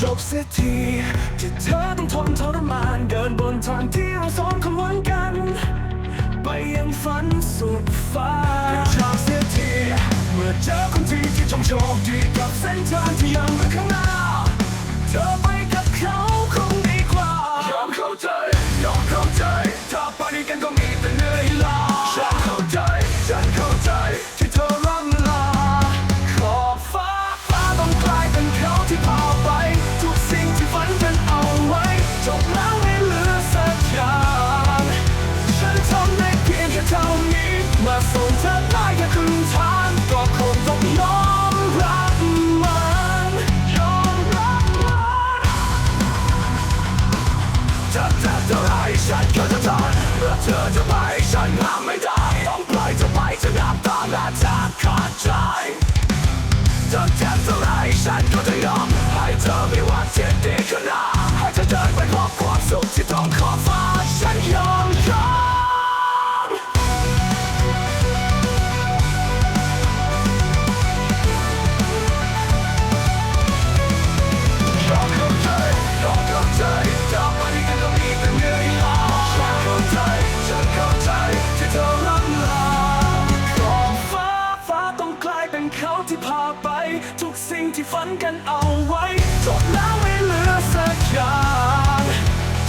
จบเสียทีที่เธอต้องทนทรมานเดินบนทางที่เราสองคนหวังกัน ไปยังฝันสุดฟ้าชอบเสียทีเมื่อเจอ โชคดีกับเส้นทางที่ยังไม่ข้างหน้าเธอไปกับเขา เจ็บเท่าไรฉันก็จะทนเมื่อเธอจะไปฉันห้ามไม่ได้ ต้องปล่อยเธอไปจะน้ำตาและแทบขาดใจจะเจ็บสลาไรฉันก็จะยอมให้เธอมีวันที่ดีขึ้นหน้าให้เธอเดินไปพบความสุขที่ เอาไว้จบแล้วไม่เหลือสักอย่าง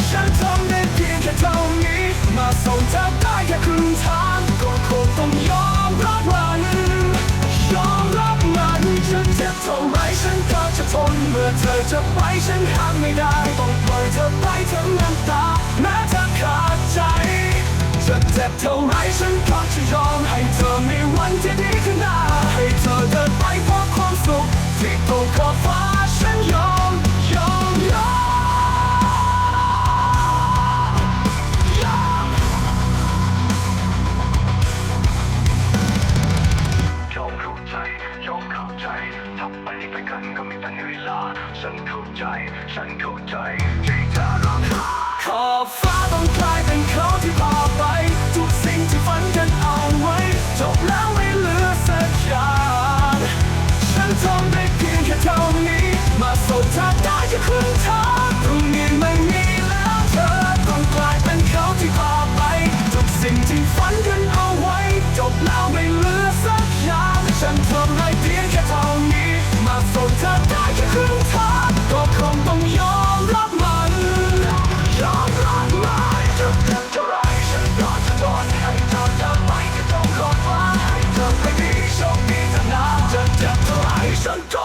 ฉันทำได้เพียงแค่เท่านี้ มาส่งเธอได้แค่ครึ่งทางก็คงต้องยอมรับมันยอมรับมันจะเจ็บเท่าไรฉันก็จะทนเมื่อเธอจะไปฉันห้ามไม่ได้ต้องปล่อยเธอไปทั้งน้ำตาแม้เธอขาดใจจะเจ็บเท่าไรฉันก็จะยอมให้เธอมีวันที่ดีขึ้นหน้ ฉันเข้าใจ ฉันเข้าใจที่เธอร้องไห้ขอบฟ้าต้องกลายเป็นเขาที่พาไป 战召